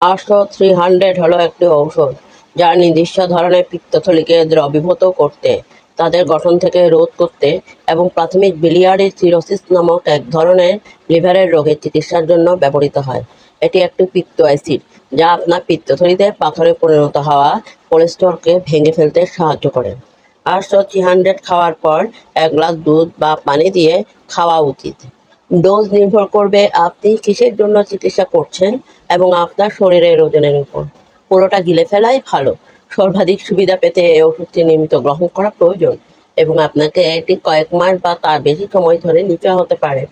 আটশো three hundred হলো একটি ঔষধ, যা নির্দিষ্ট ধরনের পিত্তথলিকে দ্রবীভূত করতে, তাদের গঠন থেকে রোধ করতে এবং প্রাথমিক বিলিয়ারি সিরোসিস নামক এক ধরনের লিভারের রোগের চিকিৎসার জন্য ব্যবহৃত হয়। এটি একটি পিত্ত অ্যাসিড, যা আপনার পিত্তথলিতে পাথরে পরিণত হওয়া কোলেস্টরলকে ভেঙে ফেলতে সাহায্য করে। আটশো থ্রি হান্ড্রেড খাওয়ার পর এক গ্লাস দুধ বা পানি দিয়ে খাওয়া উচিত। ডোজ নির্ভর করবে আপনি কিসের জন্য চিকিৎসা করছেন এবং আপনার শরীরের ওজনের উপর। পুরোটা গিলে ফেলাই ভালো। সর্বাধিক সুবিধা পেতে এই ওষুধটি নিয়মিত গ্রহণ করা প্রয়োজন এবং আপনাকে এটি কয়েক মাস বা তার বেশি সময় ধরে নিতে হতে পারে।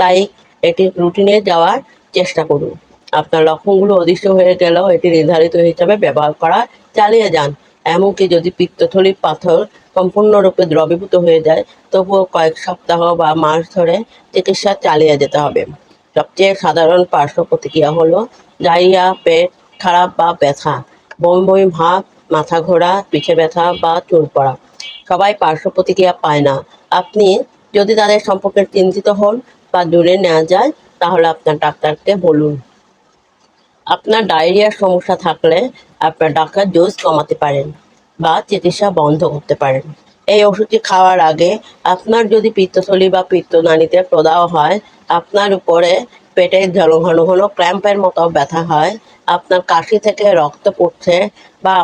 তাই এটি রুটিনে যাওয়ার চেষ্টা করুন। আপনার লক্ষণগুলো অদৃশ্য হয়ে গেলেও এটি নির্ধারিত হিসাবে ব্যবহার করা চালিয়ে যান। এমনকি যদি পিত্তথলির পাথর সম্পূর্ণরূপে দ্রবীভূত হয়ে যায়, তবুও কয়েক সপ্তাহ বা মাস ধরে চিকিৎসা চালিয়ে যেতে হবে। সবচেয়ে সাধারণ পার্শ্ব প্রতিক্রিয়া হলো ডায়রিয়া, পেট খারাপ বা ব্যথা, বমি বমি ভাব, মাথা ঘোরা, পিঠে ব্যথা বা চুল পড়া। সবাই পার্শ্ব প্রতিক্রিয়া পায় না। আপনি যদি তাদের সম্পর্কে চিন্তিত হন বা দূরে নেওয়া যায় তাহলে আপনার ডাক্তারকে বলুন। আপনার ডায়রিয়ার সমস্যা থাকলে আপনার ডাক্তার ডোজ কমাতে পারেন। বা চিকিৎসা বন্ধ করতে পারেন। এই ওষুধটি খাওয়ার আগে আপনার যদি পিত্তথলি বা পিত্তনালীতে প্রদাহ হয়, আপনার উপরে পেটে ঘন ঘন ক্র্যাম্পের মতো ব্যথা হয়, আপনার কাশি থেকে রক্ত পড়ছে বা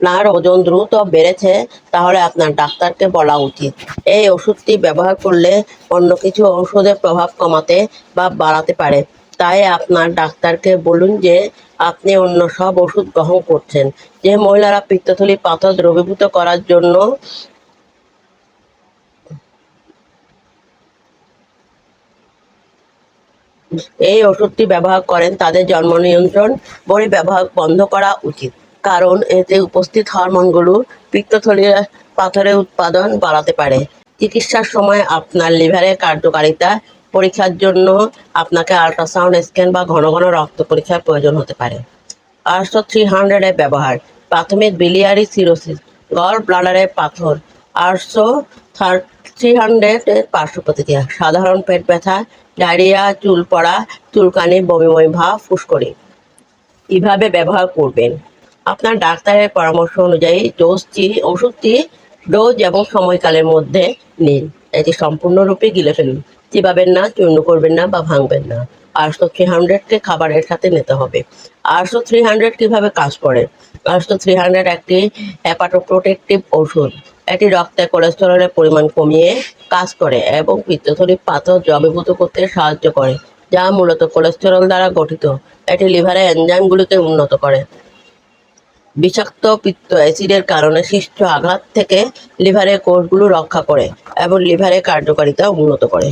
আপনার ওজন দ্রুত বেড়েছে, তাহলে আপনার ডাক্তারকে বলা উচিত। এই ওষুধটি ব্যবহার করলে অন্য কিছু ওষুধের প্রভাব কমাতে বা বাড়াতে পারে। তাই আপনার ডাক্তারকে বলুন যে আপনি অন্য সব ওষুধ গ্রহণ করছেন। যে মহিলারা পিত্তথলি পাথর দ্রবীভূত করার জন্য এই ওষুধটি ব্যবহার করেন, তাদের জন্ম নিয়ন্ত্রণ বড়ি ব্যবহার বন্ধ করা উচিত। কারণ এতে উপস্থিত হরমোনগুলো পিত্তথলির পাথরের উৎপাদন বাড়াতে পারে। চিকিৎসার সময় আপনার লিভারের কার্যকারিতা পরীক্ষার জন্য আপনাকে আল্ট্রাসাউন্ড স্ক্যান বা ঘন ঘন রক্ত পরীক্ষার প্রয়োজন হতে পারে। আটশো থ্রি হান্ড্রেডের ব্যবহার, প্রাথমিক বিলিয়ারি সিরোসিস গল ব্লাডারের পাথর আটশো থ্রি হান্ড্রেডের পার্শ্ব প্রতিক্রিয়া, সাধারণ পেট ব্যথা, ডায়রিয়া, চুল পড়া, চুলকানি, বমি বমি ভাব, ফুসকড়ি। কীভাবে ব্যবহার করবেন। আপনার ডাক্তারের পরামর্শ অনুযায়ী ডোজটি, ওষুধটি ডোজ এবং সময়কালের মধ্যে নিন। এটি সম্পূর্ণরূপে গিলে ফেলুন। চিবাবেন না, চূর্ণ করবেন না বা ভাঙবেন না। আটশো থ্রি হান্ড্রেডকে খাবারের সাথে নিতে হবে। আটশো থ্রি হান্ড্রেড কীভাবে কাজ করে? আটশো থ্রি হান্ড্রেড একটি হ্যাপাটোপ্রোটেকটিভ ওষুধ এটি রক্তে কোলেস্টেরলের পরিমাণ কমিয়ে কাজ করে এবং পিত্তথলির পাথর দ্রবীভূত করতে সাহায্য করে, যা মূলত কোলেস্টেরল দ্বারা গঠিত। এটি লিভারের এনজাইমগুলিকে উন্নত করে। বিষাক্ত পিত্ত অ্যাসিডের কারণে সৃষ্ট আঘাত থেকে লিভারের কোষগুলো রক্ষা করে এবং লিভারের কার্যকারিতা উন্নত করে।